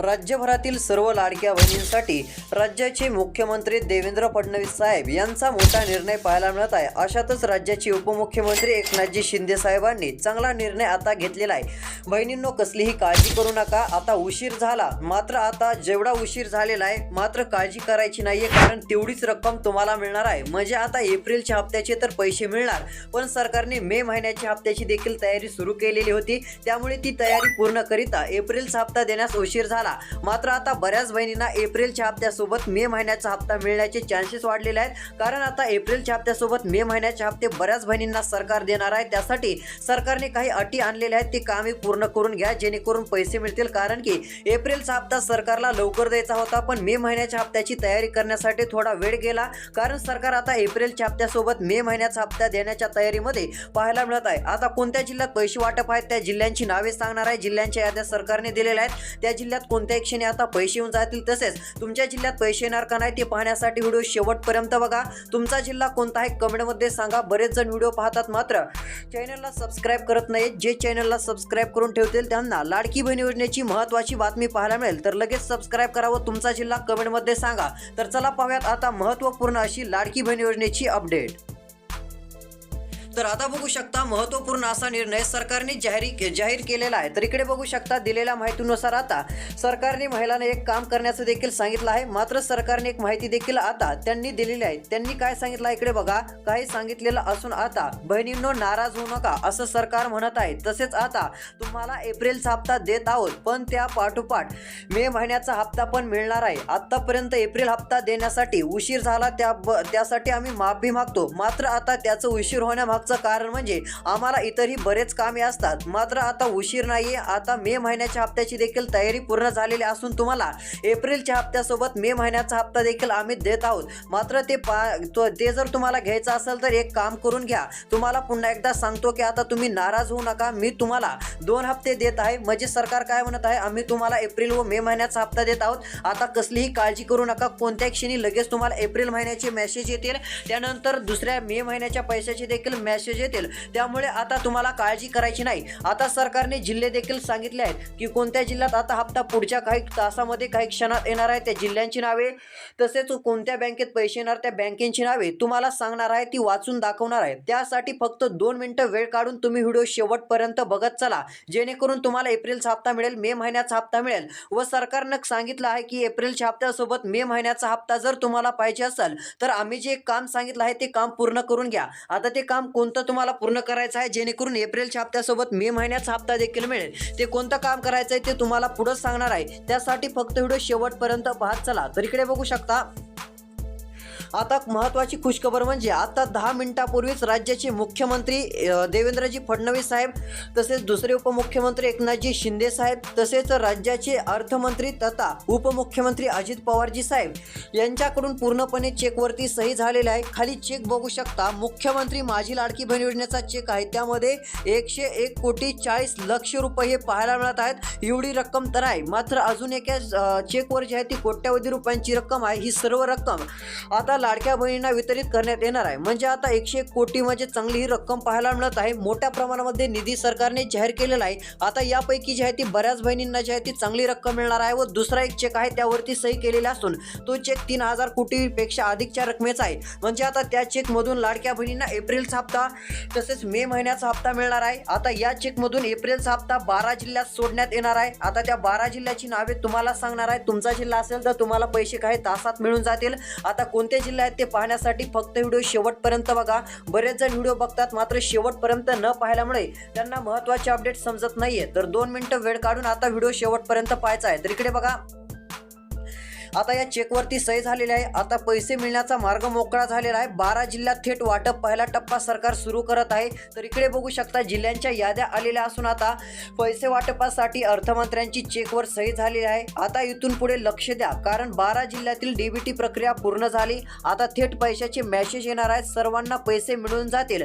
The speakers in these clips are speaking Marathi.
राज्यभरातील सर्व लाडक्या बहिणींसाठी राज्याचे मुख्यमंत्री देवेंद्र फडणवीस साहेब यांचा मोठा निर्णय पाहायला मिळत आहे. अशातच राज्याचे उपमुख्यमंत्री एकनाथजी शिंदे साहेबांनी चांगला निर्णय आता घेतलेला आहे. बहिणींनो कसलीही काळजी करू नका. आता उशीर झाला. मात्र आता जेवढा उशीर झालेला आहे मात्र काळजी करायची नाहीये कारण तेवढीच रक्कम तुम्हाला मिळणार आहे. म्हणजे आता एप्रिलच्या हप्त्याचे तर पैसे मिळणार पण सरकारने मे महिन्याच्या हप्त्याची देखील तयारी सुरू केलेली होती. त्यामुळे ती तयारी पूर्ण करिता एप्रिलचा हप्ता देण्यास उशीर झाला. मात्र आता बऱ्याच बहिणींना एप्रिलच्या हप्त्यासोबत मे महिन्याचा हप्ता मिळण्याचे चान्सेस वाढलेले आहेत. कारण आता एप्रिलच्या हप्त्यासोबत मे महिन्याचे हप्ते बऱ्याच बहिणींना सरकार देणार आहे. त्यासाठी सरकारने काही अटी आणलेल्या आहेत. ते कामे पूर्ण करून घ्या. जेणेकरून पैसे मिळतील. कारण की एप्रिलचा हप्ता सरकारला लवकर द्यायचा होता. पण मे महिन्याच्या हप्त्याची तयारी करण्यासाठी थोडा वेळ गेला. कारण सरकार आता एप्रिलच्या हप्त्यासोबत मे महिन्याचा हप्ता देण्याच्या तयारीमध्ये पाहायला मिळत आहे. आता कोणत्या जिल्ह्यात पैसे वाटप आहेत? त्या जिल्ह्यांची नावे सांगणार आहे. जिल्ह्यांच्या याद्या सरकारने दिलेल्या आहेत. त्या जिल्ह्यात कोण कोणत्याही क्षणी आता पैसे येऊन जातील तसेच तुमच्या जिल्ह्यात पैसे येणार का नाही ते पाहण्यासाठी व्हिडिओ शेवटपर्यंत बघा. तुमचा जिल्हा कोणता आहे कमेंटमध्ये सांगा. बरेच जण व्हिडिओ पाहतात मात्र चॅनलला सबस्क्राईब करत नाहीत. जे चॅनलला सबस्क्राईब करून ठेवतील त्यांना लाडकी बहीण योजनेची महत्त्वाची बातमी पाहायला मिळेल. तर लगेच सबस्क्राईब करावं तुमचा जिल्हा कमेंटमध्ये सांगा. तर चला पाहूयात आता महत्त्वपूर्ण अशी लाडकी बहीण योजनेची अपडेट तर आता बघू शकता महत्त्वपूर्ण असा निर्णय सरकारने जाहीर जाहीर केलेला आहे. तर इकडे बघू शकता दिलेल्या माहितीनुसार आता सरकारने महिलांना एक काम करण्याचं देखील सांगितलं आहे. मात्र सरकारने एक माहिती देखील आता त्यांनी दिलेली आहे. त्यांनी काय सांगितलं आहे इकडे बघा. काही सांगितलेलं असून आता बहिणींनो नाराज होऊ नका असं सरकार म्हणत आहे. तसेच आता तुम्हाला एप्रिलचा हप्ता देत आहोत पण त्या पाठोपाठ मे महिन्याचा हप्ता पण मिळणार आहे. आतापर्यंत एप्रिल हप्ता देण्यासाठी उशीर झाला त्या ब- त्यासाठी आम्ही माफी मागतो. मात्र आता त्याचं उशीर मागचं कारण म्हणजे आम्हाला इतरही बरेच कामे असतात. मात्र आता उशीर नाहीये. आता मे महिन्याच्या हप्त्याची देखील तयारी पूर्ण झालेली असून तुम्हाला एप्रिलच्या हप्त्यासोबत मे महिन्याचा हप्ता देखील आम्ही देत आहोत. मात्र ते पा ते जर तुम्हाला घ्यायचं असेल तर एक काम करून घ्या. तुम्हाला पुन्हा एकदा सांगतो की आता तुम्ही नाराज होऊ नका. मी तुम्हाला दोन हप्ते देत आहे. म्हणजे सरकार काय म्हणत आहे? आम्ही तुम्हाला एप्रिल व मे महिन्याचा हप्ता देत आहोत. आता कसलीही काळजी करू नका. कोणत्या क्षणी लगेच तुम्हाला एप्रिल महिन्याचे मेसेज येतील. त्यानंतर दुसऱ्या मे महिन्याच्या पैशाचे देखील मेसेज येतील. त्यामुळे आता तुम्हाला काळजी करायची नाही. आता सरकारने जिल्हे देखील सांगितले आहेत की कोणत्या जिल्ह्यात आता हप्ता पुढच्या काही तासामध्ये काही क्षणात येणार आहे त्या जिल्ह्यांची नावे तसेच कोणत्या बँकेत पैसे येणार त्या बँकेची नावे तुम्हाला सांगणार आहे ती वाचून दाखवणार आहे. त्यासाठी फक्त दोन मिनिटं वेळ काढून तुम्ही व्हिडिओ शेवटपर्यंत बघत चला. जेणेकरून तुम्हाला एप्रिलचा हप्ता मिळेल मे महिन्याचा हप्ता मिळेल व सरकारनं सांगितलं आहे की एप्रिलच्या हप्त्यासोबत मे महिन्याचा हप्ता जर तुम्हाला पाहिजे असेल तर आम्ही जे काम सांगितलं आहे ते काम पूर्ण करून घ्या. आता ते काम कोणतं तुम्हाला पूर्ण करायचं आहे? जेणेकरून एप्रिलच्या हप्त्यासोबत मे महिन्याचा हप्ता देखील मिळेल. ते कोणतं काम करायचं आहे ते तुम्हाला पुढं सांगणार आहे. त्यासाठी फक्त व्हिडिओ शेवटपर्यंत पाहत चला. तर इकडे बघू शकता. आता महत्वाची खुशखबर म्हणजे आता दहा मिनिटापूर्वीच राज्याचे मुख्यमंत्री देवेंद्रजी फडणवीस साहेब तसेच दुसरे उपमुख्यमंत्री एकनाथजी शिंदे साहेब तसेच राज्याचे अर्थमंत्री तथा उपमुख्यमंत्री अजित पवारजी साहेब यांच्याकडून पूर्णपणे चेकवरती सही झालेल्या आहे. खाली चेक बघू शकता मुख्यमंत्री माझी लाडकी बहीण योजनेचा चेक आहे. त्यामध्ये एकशे एक कोटी चाळीस लक्ष रुपये हे पाहायला मिळत आहेत. एवढी रक्कम तर आहे. मात्र अजून एका चेकवर जी आहे ती कोट्यावधी रुपयांची रक्कम आहे. ही सर्व रक्कम आता लाडक्या बहिणींना वितरित करण्यात येणार आहे. म्हणजे आता एकशे एक कोटी म्हणजे चांगली ही रक्कम पाहायला मिळत आहे. मोठ्या प्रमाणामध्ये निधी सरकारने जाहीर केलेला आहे. आता यापैकी जी आहे ती बऱ्याच बहिणींना जी आहे ती चांगली रक्कम मिळणार आहे व दुसरा एक चेक आहे त्यावरती सही केलेला असून तो चेक तीन हजार कोटीपेक्षा अधिकच्या रकमेचा आहे. म्हणजे आता त्या चेकमधून लाडक्या बहिणींना एप्रिलचा हप्ता तसेच मे महिन्याचा हप्ता मिळणार आहे. आता या चेकमधून एप्रिलचा हप्ता बारा जिल्ह्यात सोडण्यात येणार आहे. आता त्या बारा जिल्ह्याची नावे तुम्हाला सांगणार आहे. तुमचा जिल्हा असेल तर तुम्हाला पैसे काही तासात मिळून जातील. आता कोणते जिल्हे आहेत ते पाहण्यासाठी फक्त व्हिडिओ शेवटपर्यंत बघा. बरेच जण व्हिडिओ बघतात मात्र शेवटपर्यंत न पाहिल्यामुळे त्यांना महत्त्वाचे अपडेट समजत नाहीये. तर दोन मिनिटं वेळ काढून आता व्हिडिओ शेवटपर्यंत पाहायचा आहे. तर इकडे बघा. आता या चेकवरती सही झालेली आहे. आता पैसे मिळण्याचा मार्ग मोकळा झालेला आहे. बारा जिल्ह्यात थेट वाटप पहिला टप्पा सरकार सुरू करत आहे. तर इकडे बघू शकता जिल्ह्यांच्या याद्या आलेल्या असून आता पैसे वाटपासाठी अर्थमंत्र्यांची चेकवर सही झालेली आहे. आता इथून पुढे लक्ष द्या कारण बारा जिल्ह्यातील डीबीटी प्रक्रिया पूर्ण झाली. आता थेट पैशाचे मेसेज येणार आहेत. सर्वांना पैसे मिळून जातील.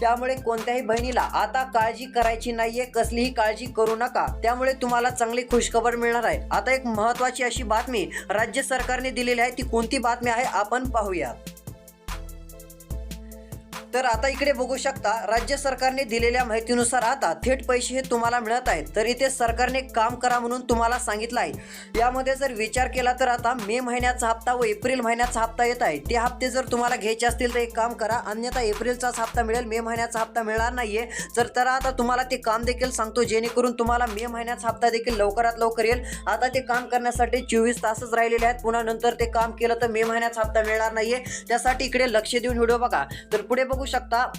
त्यामुळे कोणत्याही बहिणीला आता काळजी करायची नाहीये. कसलीही काळजी करू नका. त्यामुळे तुम्हाला चांगली खुशखबर मिळणार आहे. आता एक महत्वाची अशी बातमी राज्य राज्य सरकारने दिलेली आहे ती कोणती बातमी आहे आपण पाहूया. तर आता इकडे बघू शकता राज्य सरकारने दिलेल्या माहितीनुसार आता थेट पैसे हे तुम्हाला मिळत आहेत. तर इथे सरकारने काम करा म्हणून तुम्हाला सांगितलं आहे. यामध्ये जर विचार केला तर आता मे महिन्याचा हप्ता व एप्रिल महिन्याचा हप्ता येत आहे. ते हप्ते जर तुम्हाला घ्यायचे असतील तर एक काम करा अन्यथा एप्रिलचाच हप्ता मिळेल मे महिन्याचा हप्ता मिळणार नाहीये. तर तर आता तुम्हाला ते काम देखील सांगतो जेणेकरून तुम्हाला मे महिन्याचा हप्ता देखील लवकरात लवकर येईल. आता ते काम करण्यासाठी चोवीस तासच राहिलेले आहेत. पुन्हा नंतर ते काम केलं तर मे महिन्याचा हप्ता मिळणार नाहीये. त्यासाठी इकडे लक्ष देऊन व्हिडिओ बघा. तर पुढे बघू शकता.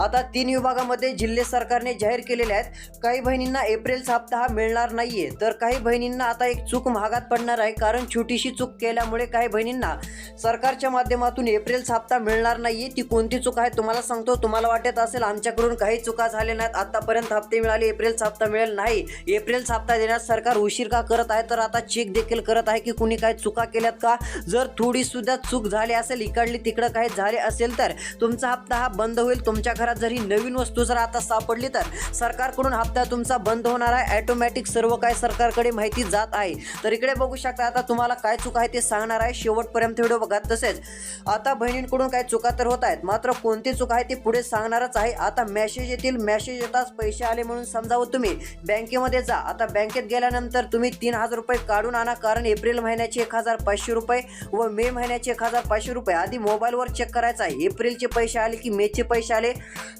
आता तीन विभागामध्ये जिल्हे सरकारने जाहीर केलेले आहेत. काही बहिणींना एप्रिलचा हप्ता हा मिळणार नाहीये. तर काही बहिणींना आता एक चूक महागात पडणार आहे. कारण छोटीशी चूक केल्यामुळे काही बहिणींना सरकारच्या माध्यमातून एप्रिलचा हप्ता मिळणार नाहीये. ती कोणती चूक आहे तुम्हाला सांगतो. तुम्हाला वाटत असेल आमच्याकडून काही चुका झाल्या नाहीत. आतापर्यंत हप्ते मिळाले एप्रिलचा हप्ता मिळेल नाही. एप्रिलचा हप्ता देण्यास सरकार उशीर का करत आहे? तर आता चेक देखील करत आहे की कुणी काही चुका केल्यात का? जर थोडी सुद्धा चूक झाली असेल इकडली तिकडं काही झाले असेल तर तुमचा हप्ता हा बंद होईल. तुमच्या घरात जर ही नवीन वस्तू जर आता सापडली तर सरकारकडून हप्ता तुमचा बंद होणार आहे. ॲटोमॅटिक सर्व काय सरकारकडे माहिती जात आहे. तर इकडे बघू शकता आता तुम्हाला काय चुका आहे ते सांगणार आहे. शेवटपर्यंत व्हिडिओ बघा तसेच. आता बहिणींकडून काही चुका तर होत आहेत. मात्र कोणती चूक आहे ते पुढे सांगणारच आहे. आता मेसेज येतील. मेसेज येताच पैसे आले म्हणून समजावं तुम्ही. बँकेमध्ये जा. आता बँकेत गेल्यानंतर तुम्ही तीन हजार रुपये काढून आणा. कारण एप्रिल महिन्याचे एक हजार पाचशे रुपये व मे महिन्याचे एक हजार पाचशे रुपये आधी मोबाईलवर चेक करायचं आहे. एप्रिलचे पैसे आले की मेचे पैसे आले?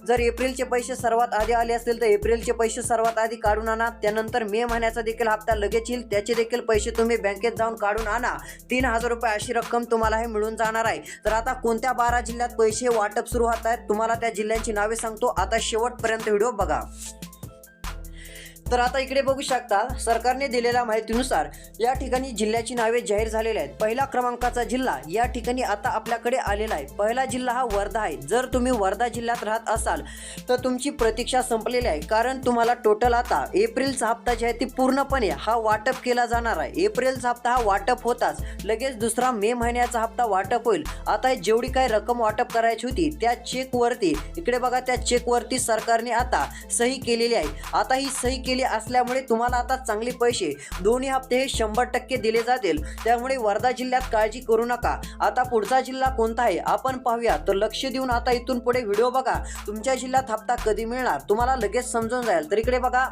जर एप्रिलचे पैसे सर्वात आधी आले असतील तर एप्रिलचे पैसे सर्वात आधी काढून आणा. त्यानंतर मे महिन्याचा देखील हप्ता लगेच येईल. त्याचे देखील पैसे तुम्ही बँकेत जाऊन काढून आणा. तीन हजार रुपये अशी रक्कम तुम्हाला हे मिळून जाणार आहे. तर आता कोणत्या बारा जिल्ह्यात पैसे वाटप सुरू होत आहेत? तुम्हाला त्या जिल्ह्यांची नावे सांगतो. आता शेवटपर्यंत व्हिडिओ बघा. तर आता इकडे बघू शकता सरकारने दिलेल्या माहितीनुसार या ठिकाणी जिल्ह्याची नावे जाहीर झालेली आहेत. पहिला क्रमांकाचा जिल्हा या ठिकाणी आता आपल्याकडे आलेला आहे. पहिला जिल्हा हा वर्धा आहे. जर तुम्ही वर्धा जिल्ह्यात राहत असाल तर तुमची प्रतीक्षा संपलेली आहे. कारण तुम्हाला टोटल आता एप्रिलचा हप्ता जे आहे ती पूर्णपणे हा वाटप केला जाणार आहे. एप्रिलचा हप्ता हा वाटप होताच. लगेच दुसरा मे महिन्याचा हप्ता वाटप होईल. आता जेवढी काही रक्कम वाटप करायची होती त्या चेकवरती इकडे बघा त्या चेकवरती सरकारने आता सही केलेली आहे. आता ही सही केली असल्यामुळे तुम्हाला आता चांगले पैसे. दोन्ही हप्ते हे शंभर टक्के दिले जातील. त्यामुळे वर्धा जिल्ह्यात काळजी करू नका. आता पुढचा जिल्हा कोणता आहे? आपण पाहूया. तर लक्ष देऊन आता इथून पुढे व्हिडिओ बघा. तुमच्या जिल्ह्यात हप्ता कधी मिळणार? तुम्हाला लगेच समजून जाईल. तर इकडे बघा.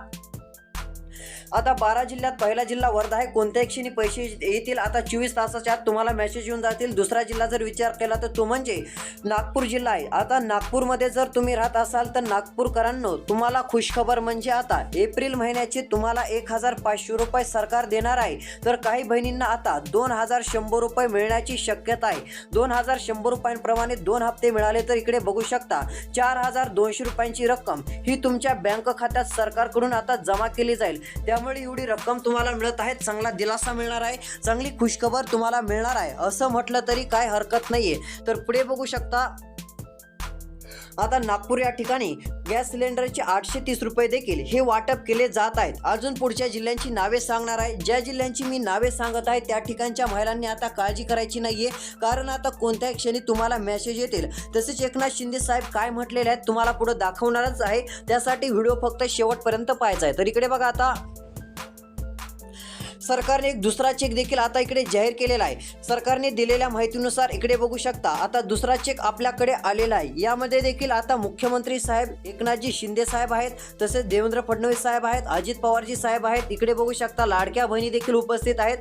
आता बारा जिल्ह्यात पहिला जिल्हा वर्धा आहे. कोणत्या क्षणी पैसे येतील? आता चोवीस तासाच्या आत तुम्हाला मेसेज येऊन जातील. दुसरा जिल्हा जर विचार केला तर तो म्हणजे नागपूर जिल्हा आहे. आता नागपूरमध्ये जर तुम्ही राहत असाल तर नागपूरकरांनो तुम्हाला खुशखबर म्हणजे आता एप्रिल महिन्याचे तुम्हाला एक हजार पाचशे रुपये सरकार देणार आहे. तर काही बहिणींना आता दोन हजार शंभर रुपये मिळण्याची शक्यता आहे. दोन हजार शंभर रुपयांप्रमाणे दोन हप्ते मिळाले तर इकडे बघू शकता चार हजार दोनशे रुपयांची रक्कम ही तुमच्या बँक खात्यात सरकारकडून आता जमा केली जाईल. त्या त्यामुळे एवढी रक्कम तुम्हाला मिळत आहे चांगला दिलासा मिळणार आहे चांगली खुशखबर तुम्हाला मिळणार आहे असं म्हटलं तरी काय हरकत नाहीये. तर पुढे बघू शकता आता नागपूर या ठिकाणी गॅस सिलेंडरचे आठशे तीस रुपये देखील हे वाटप केले जात आहेत. अजून पुढच्या जिल्ह्यांची नावे सांगणार आहे. ज्या जिल्ह्यांची मी नावे सांगत आहे त्या ठिकाणच्या महिलांनी आता काळजी करायची नाहीये. कारण आता कोणत्याही क्षणी तुम्हाला मेसेज येतील. तसेच एकनाथ शिंदे साहेब काय म्हटलेले आहेत तुम्हाला पुढे दाखवणारच आहे. त्यासाठी व्हिडिओ फक्त शेवटपर्यंत पाहायचा आहे. तर इकडे बघा आता. सरकारने एक दुसरा चेक देखील आता इकडे जाहीर केलेला आहे. सरकारने दिलेल्या माहितीनुसार इकडे बघू शकता आता दुसरा चेक आपल्याकडे आलेला आहे. यामध्ये देखील आता मुख्यमंत्री साहेब एकनाथजी शिंदे साहेब आहेत तसेच देवेंद्र फडणवीस साहेब आहेत अजित पवारजी साहेब आहेत. इकडे बघू शकता लाडक्या बहिणी देखील उपस्थित आहेत.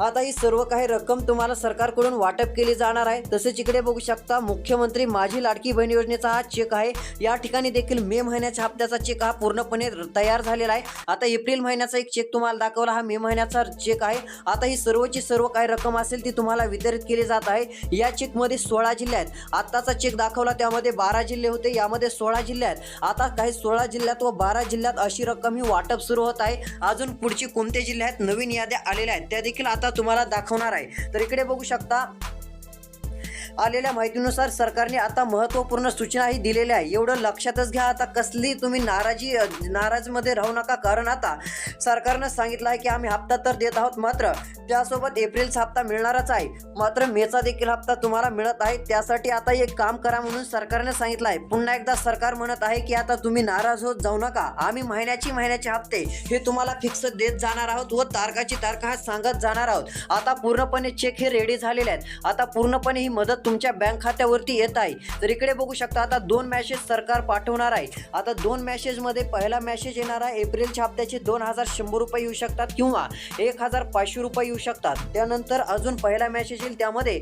आता ही सर्व काही रक्कम तुम्हाला सरकारकडून वाटप केली जाणार आहे. तसेच इकडे बघू शकता मुख्यमंत्री माझी लाडकी बहीण योजनेचा हा चेक आहे. या ठिकाणी देखील मे महिन्याच्या हप्त्याचा चेक हा पूर्णपणे तयार झालेला आहे. आता एप्रिल महिन्याचा एक चेक तुम्हाला दाखवला. हा मे महिन्याचा चेक आहे आता ही सर्वची सर्व काही रक्कम असेल ती तुम्हाला वितरित केली जात आहे. या चेकमध्ये सोळा जिल्हे आहेत. आत्ताचा चेक दाखवला त्यामध्ये बारा जिल्हे होते. यामध्ये सोळा जिल्हे आहेत. आता काही सोळा जिल्ह्यात व बारा जिल्ह्यात अशी रक्कम ही वाटप सुरू होत आहे. अजून पुढची कोणते जिल्हे आहेत? नवीन याद्या आलेल्या आहेत. त्या देखील आता तुम्हाला दाखवणार आहे. तर इकडे बघू शकता आलेल्या माहितीनुसार सरकारने आता महत्त्वपूर्ण सूचनाही दिलेल्या आहे. एवढं लक्षातच घ्या आता कसली तुम्ही नाराजी नाराजमध्ये राहू नका. कारण आता सरकारनं सांगितलं आहे की आम्ही हप्ता तर देत आहोत मात्र त्यासोबत एप्रिलचा हप्ता मिळणारच आहे. मात्र मेचा देखील हप्ता तुम्हाला मिळत आहे. त्यासाठी आता एक काम करा म्हणून सरकारने सांगितलं आहे. पुन्हा एकदा सरकार म्हणत आहे की आता तुम्ही नाराज होत जाऊ नका. आम्ही महिन्याची महिन्याचे हप्ते हे तुम्हाला फिक्स देत जाणार आहोत व तारखाची तारखा हा सांगत जाणार आहोत. आता पूर्णपणे चेक हे रेडी झालेले आहेत. आता पूर्णपणे ही मदत तुमच्या बँक खात्यावरती येत आहे. तर इकडे बघू शकता आता दोन मॅसेज सरकार पाठवणार आहे. आता दोन मॅसेजमध्ये पहिला मॅसेज येणार आहे एप्रिलच्या हप्त्याचे दोन हजार शंभर रुपये येऊ शकतात किंवा एक हजार पाचशे रुपये येऊ शकतात. त्यानंतर अजून पहिला मॅसेज येईल त्यामध्ये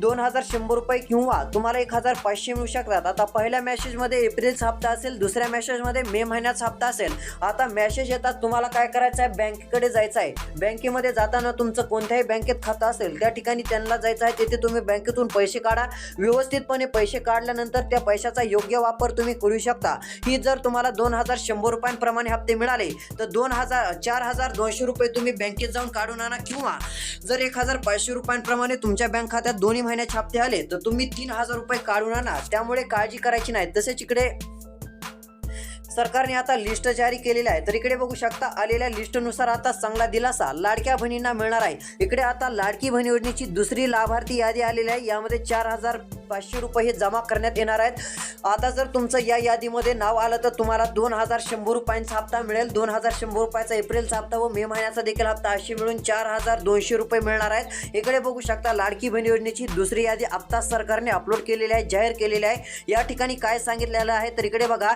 दोन हजार शंभर रुपये किंवा तुम्हाला एक हजार पाचशे मिळू शकतात. आता पहिल्या मॅसेजमध्ये एप्रिलचा हप्ता असेल दुसऱ्या मॅसेजमध्ये मे महिन्याचा हप्ता असेल. आता मॅसेज येतात तुम्हाला काय करायचं आहे? बँकेकडे जायचं आहे. बँकेमध्ये जाताना तुमचं कोणत्याही बँकेत खातं असेल त्या ठिकाणी त्यांना जायचं आहे. तिथे तुम्ही बँकेतून पैसे काढा. व्यवस्थितपणे पैसे काढल्यानंतर त्या पैशाचा योग्य वापर तुम्ही करू शकता. ही जर तुम्हाला दोन हजार शंभर रुपयांप्रमाणे हप्ते मिळाले तर दोन हजार चार हजार दोनशे रुपये तुम्ही बँकेत जाऊन काढून आणा किंवा जर एक हजार पाचशे रुपयांप्रमाणे तुमच्या बँक खात्यात दोन्ही महिन्याचे हप्ते आले तर तुम्ही तीन हजार रुपये काढून आणा. त्यामुळे काळजी करायची नाही. तसेच इकडे सरकारने आता लिस्ट जारी केलेली आहे. तर इकडे बघू शकता आलेल्या लिस्टनुसार आता चांगला दिलासा. लाडक्या बहिणींना मिळणार आहे. इकडे आता लाडकी बहीण योजनेची दुसरी लाभार्थी यादी आलेली आहे. यामध्ये चार हजार पाचशे रुपये हे जमा करण्यात येणार आहेत. आता जर तुमचं या यादीमध्ये नाव आलं तर तुम्हाला दोन हजार शंभर रुपयांचा हप्ता मिळेल. दोन हजार शंभर रुपयाचा एप्रिलचा हप्ता व मे महिन्याचा देखील हप्ता अशी मिळून चार हजार दोनशे रुपये मिळणार आहेत. इकडे बघू शकता लाडकी बहीण योजनेची दुसरी यादी आत्ताच सरकारने अपलोड केलेली आहे जाहीर केलेली आहे. या ठिकाणी काय सांगितलेलं आहे तर इकडे बघा.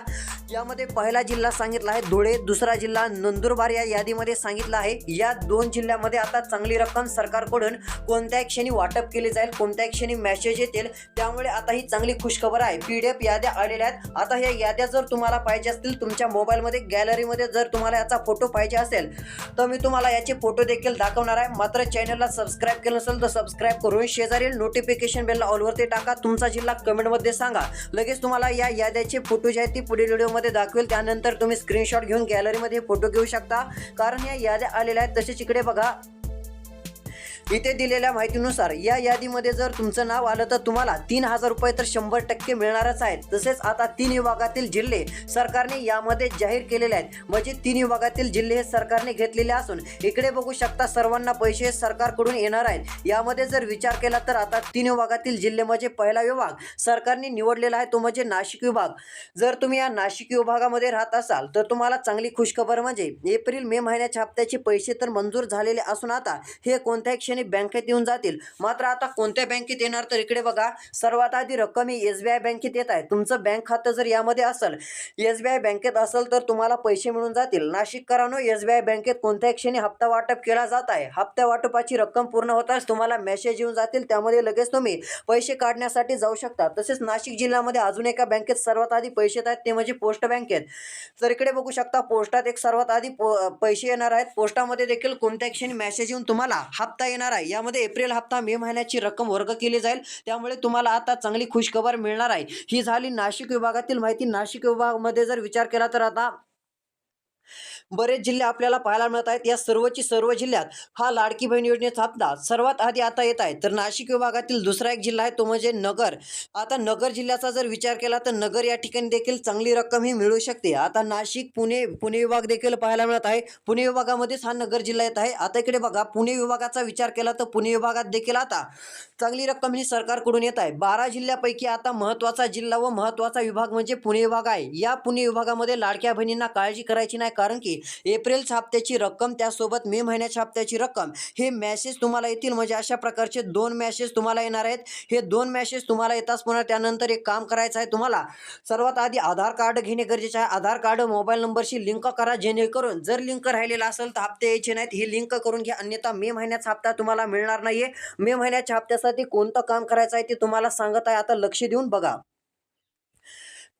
यामध्ये पहिला जिल्हा सांगितला आहे धुळे. दुसरा जिल्हा नंदुरबार या यादीमध्ये सांगितलं आहे. या दोन जिल्ह्यामध्ये आता चांगली रक्कम सरकारकडून कोणत्या क्षणी वाटप केली जाईल कोणत्याही क्षणी मॅसेज येतील. त्यामुळे आता ही चांगली खुशखबर आहे. पी डी एफ याद्या आलेल्या आहेत. आता ह्या याद्या जर तुम्हाला पाहिजे असतील तुमच्या मोबाईलमध्ये गॅलरीमध्ये जर तुम्हाला याचा फोटो पाहिजे असेल तर मी तुम्हाला याचे फोटो देखील दाखवणार आहे. मात्र चॅनलला सबस्क्राईब केलं असेल तर सबस्क्राईब करून शेजारील नोटिफिकेशन बेलला ऑलवरती टाका. तुमचा जिल्हा कमेंटमध्ये सांगा. लगेच तुम्हाला या याद्याचे फोटो जे आहेत ती पुढील व्हिडिओमध्ये दाखवेल. त्यानंतर तुम्ही स्क्रीनशॉट घेऊन गॅलरीमध्ये फोटो घेऊ शकता. कारण या याद्या आलेल्या आहेत. तसेच इकडे बघा. इथे दिलेल्या माहितीनुसार या यादीमध्ये जर तुमचं नाव आलं तर तुम्हाला तीन हजार रुपये तर शंभर टक्के मिळणारच आहेत. तसेच आता तीन विभागातील जिल्हे सरकारने यामध्ये जाहीर केलेले आहेत. म्हणजे तीन विभागातील जिल्हे हे सरकारने घेतलेले असून इकडे बघू शकता सर्वांना पैसे सरकारकडून येणार आहेत. यामध्ये जर विचार केला तर आता तीन विभागातील जिल्हे म्हणजे पहिला विभाग सरकारने निवडलेला आहे तो म्हणजे नाशिक विभाग. जर तुम्ही या नाशिक विभागामध्ये राहत असाल तर तुम्हाला चांगली खुशखबर म्हणजे एप्रिल मे महिन्याच्या हप्त्याचे पैसे तर मंजूर झालेले असून आता हे कोणत्याही पैशाने बँकेत येऊन जातील. मात्र आता कोणत्या बँकेत येणार तर इकडे बघा. सर्वात आधी रक्कम ही एस बी आय बँकेत येत आहे. तुमचं बँक खातं जर यामध्ये असेल एस बी आय बँकेत असेल तर तुम्हाला पैसे मिळून जातील. नाशिककरांनो एस बी आय बँकेत कोणत्याही क्षणी हप्ता वाटप केला जात आहे? हप्त्या वाटपाची रक्कम पूर्ण होताच तुम्हाला मेसेज येऊन जातील. त्यामध्ये लगेच तुम्ही पैसे काढण्यासाठी जाऊ शकता. तसेच नाशिक जिल्ह्यामध्ये अजून एका बँकेत सर्वात आधी पैसे येत आहेत ते म्हणजे पोस्ट बँकेत तर इकडे बघू शकता पोस्टात एक सर्वात आधी पैसे येणार आहेत. पोस्टामध्ये देखील कोणत्याही क्षणी मेसेज येऊन तुम्हाला हप्ता येणार आहे. यामध्ये एप्रिल हप्ता मे महिन्याची रक्कम वर्ग केली जाईल. त्यामुळे तुम्हाला आता चांगली खुशखबर मिळणार आहे. ही झाली नाशिक विभागातील माहिती. नाशिक विभागामध्ये जर विचार केला तर आता बरेच जिल्हे आपल्याला पाहायला मिळत आहेत. या सर्वची सर्व जिल्ह्यात हा लाडकी बहीण योजनेचा हप्ता सर्वात आधी आता येत आहे. तर नाशिक विभागातील दुसरा एक जिल्हा आहे तो म्हणजे नगर. आता नगर जिल्ह्याचा जर विचार केला तर नगर या ठिकाणी देखील चांगली रक्कम ही मिळू शकते. आता नाशिक पुणे पुणे विभाग देखील पाहायला मिळत आहे. पुणे विभागामध्येच हा नगर जिल्हा येत आहे. आता इकडे बघा पुणे विभागाचा विचार केला तर पुणे विभागात देखील आता चांगली रक्कम ही सरकारकडून येत आहे. बारा जिल्ह्यापैकी आता महत्त्वाचा जिल्हा व महत्त्वाचा विभाग म्हणजे पुणे विभाग आहे. या पुणे विभागामध्ये लाडक्या बहिणींना काळजी करायची नाही कारण की एप्रिलच्या हप्त्याची रक्कम त्यासोबत मे महिन्याच्या हप्त्याची रक्कम. हे मॅसेज तुम्हाला येतील. म्हणजे अशा प्रकारचे दोन मॅसेज तुम्हाला येणार आहेत. हे दोन मॅसेज तुम्हाला येताच पुन्हा त्यानंतर एक काम करायचं आहे तुम्हाला. सर्वात आधी आधार कार्ड घेणे गरजेचे आहे. आधार कार्ड मोबाईल नंबरशी लिंक करा. जेणेकरून जर लिंक राहिलेला असेल तर हप्ते यायचे नाहीत. ही लिंक करून घ्या. अन्यथा मे महिन्याचा हप्ता तुम्हाला मिळणार नाहीये. मे महिन्याच्या हप्त्यासाठी कोणतं काम करायचं आहे ते तुम्हाला सांगत आहे. आता लक्ष देऊन बघा.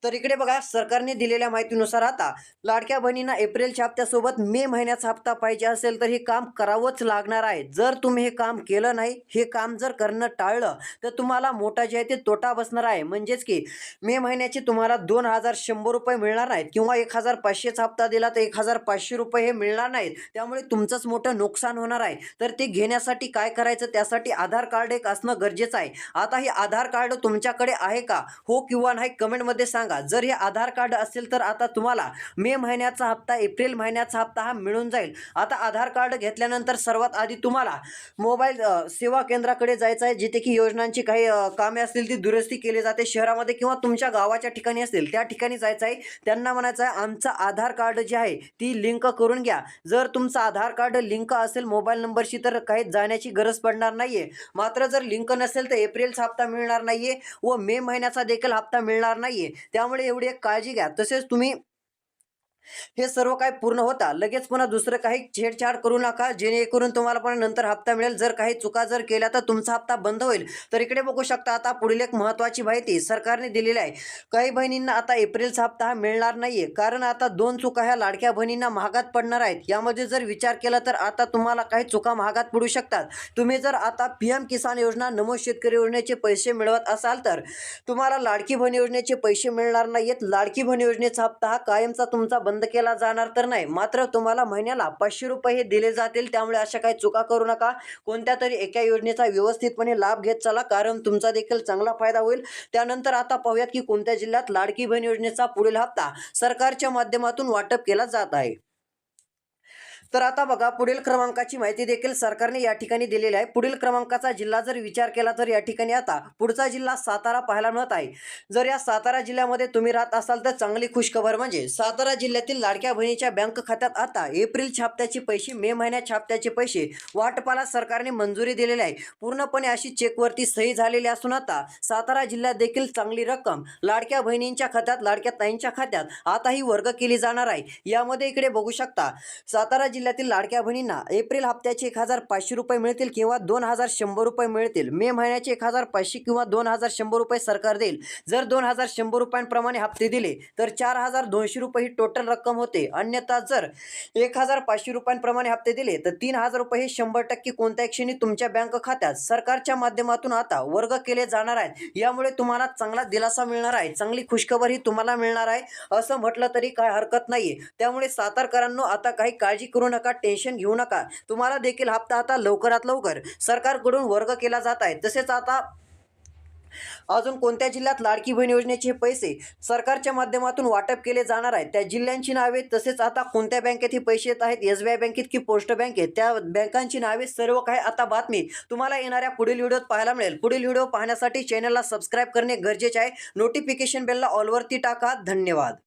तर इकडे बघा सरकारने दिलेल्या माहितीनुसार आता लाडक्या बहिणींना एप्रिलच्या हप्त्यासोबत मे महिन्याचा हप्ता पाहिजे असेल तर हे काम करावंच लागणार आहे. जर तुम्ही हे काम केलं नाही हे काम जर करणं टाळलं तर तुम्हाला मोठा जे आहे ते तोटा बसणार आहे. म्हणजेच की मे महिन्याचे तुम्हाला दोन हजार शंभर रुपये मिळणार नाहीत किंवा एक हजार पाचशेचा हप्ता दिला तर एक हजार पाचशे रुपये हे मिळणार नाहीत. त्यामुळे तुमचंच मोठं नुकसान होणार आहे. तर ते घेण्यासाठी काय करायचं त्यासाठी आधार कार्ड एक असणं गरजेचं आहे. आता हे आधार कार्ड तुमच्याकडे आहे का? हो किंवा नाही कमेंटमध्ये सांगा. तुम्हाला जर हे आधार कार्ड असेल तर आता तुम्हाला मे महिन्याचा हप्ता एप्रिल महिन्याचा हप्ता हा मिळून जाईल. आता आधार कार्ड घेतल्यानंतर सर्वात आधी तुम्हाला मोबाईल सेवा केंद्राकडे जायचं आहे जिथे की योजनांची काही कामे असतील ती दुरुस्ती केली जाते शहरामध्ये किंवा तुमच्या गावाच्या ठिकाणी असतील त्या ठिकाणी जायचं आहे. त्यांना म्हणायचं आहे आमचं आधार कार्ड जे आहे ती लिंक करून घ्या. जर तुमचं आधार कार्ड लिंक असेल मोबाईल नंबरशी तर काही जाण्याची गरज पडणार नाहीये. मात्र जर लिंक नसेल तर एप्रिलचा हप्ता मिळणार नाहीये व मे महिन्याचा देखील हप्ता मिळणार नाहीये. त्यामुळे एवढी एक काळजी घ्या. तसेच तुम्ही हे सर्व काय पूर्ण होता. लगेच पुन्हा दुसरं काही छेडछाड करू नका. जेणेकरून तुम्हाला पण नंतर हप्ता मिळेल. जर काही चुका जर केल्या तर तुमचा हप्ता बंद होईल. तर इकडे बघू शकता आता पुढील एक महत्त्वाची माहिती सरकारने दिलेली आहे. काही बहिणींना आता एप्रिलचा हप्ता हा मिळणार नाहीये. कारण आता दोन चुका ह्या लाडक्या बहिणींना महागात पडणार आहेत. यामध्ये जर विचार केला तर आता तुम्हाला काही चुका महागात पडू शकतात. तुम्ही जर आता पी एम किसान योजना नमो शेतकरी योजनेचे पैसे मिळवत असाल तर तुम्हाला लाडकी बहीण योजनेचे पैसे मिळणार नाहीयेत. लाडकी बहीण योजनेचा हप्ता हा कायमचा तुमचा बंद केला जाणार तर नाही. मात्र तुम्हाला महिन्याला पाचशे रुपये हे दिले जातील. त्यामुळे अशा काही चुका करू नका. कोणत्या तरी एका योजनेचा व्यवस्थितपणे लाभ घेत चला कारण तुमचा देखील चांगला फायदा होईल. त्यानंतर आता पाहूयात की कोणत्या जिल्ह्यात लाडकी बहीण योजनेचा पुढील हप्ता सरकारच्या माध्यमातून वाटप केला जात आहे. तर आता बघा पुढील क्रमांकाची माहिती देखील सरकारने या ठिकाणी दिलेली आहे. पुढील क्रमांकाचा जिल्हा जर विचार केला तर या ठिकाणी आता पुढचा जिल्हा सातारा पाहायला मिळत आहे. जर या सातारा जिल्ह्यामध्ये तुम्ही राहत असाल तर चांगली खुशखबर म्हणजे सातारा जिल्ह्यातील लाडक्या बहिणीच्या बँक खात्यात आता एप्रिल छापत्याचे पैसे मे महिन्यात छापत्याचे पैसे वाटपाला सरकारने मंजुरी दिलेली आहे. पूर्णपणे अशी चेकवरती सही झालेली असून आता सातारा जिल्ह्यात देखील चांगली रक्कम लाडक्या बहिणींच्या खात्यात लाडक्या ताईंच्या खात्यात आताही वर्ग केली जाणार आहे. यामध्ये इकडे बघू शकता सातारा जिल्ह्यातील लाडक्या बहिणींना एप्रिल हप्त्याचे एक हजार पाचशे रुपये मिळतील किंवा दोन हजार शंभर रुपये मिळतील. मे महिन्याचे एक हजार पाचशे किंवा दोन हजार शंभर रुपये सरकार देईल. जर दोन हजार शंभर रुपयांप्रमाणे हप्ते दिले तर चार हजार दोनशे रुपये ही टोटल रक्कम होते. अन्यथा जर एक हजार पाचशे रुपयांप्रमाणे हप्ते दिले तर तीन हजार रुपये हे शंभर टक्के कोणत्या क्षणी तुमच्या बँक खात्यात. सरकारच्या माध्यमातून आता वर्ग केले जाणार आहेत. यामुळे तुम्हाला चांगला दिलासा मिळणार आहे. चांगली खुशखबर ही तुम्हाला मिळणार आहे. असं म्हटलं तरी काय हरकत नाहीये. त्यामुळे सातारकरांनो आता काही काळजी घाबरू नका टेन्शन घेऊ नका. तुम्हाला देखील हप्ता आता लवकरात लवकर सरकारकडून वर्ग केला जात आहे. तसेच आता अजून कोणत्या जिल्ह्यात लाडकी बहीण योजनेचे पैसे सरकारच्या माध्यमातून वाटप केले जाणार आहेत? त्या जिल्ह्यांची नावे तसेच आता कोणत्या बँकेत हे पैसे येत आहेत? एस बी आय बँकेत की पोस्ट बँकेत त्या बँकांची नावे सर्व काही आता बातमी तुम्हाला येणाऱ्या पुढील व्हिडिओत पाहायला मिळेल. पुढील व्हिडिओ पाहण्यासाठी चॅनलला सबस्क्राईब करणे गरजेचे आहे. नोटिफिकेशन बेलला ऑलवरती टाका. धन्यवाद.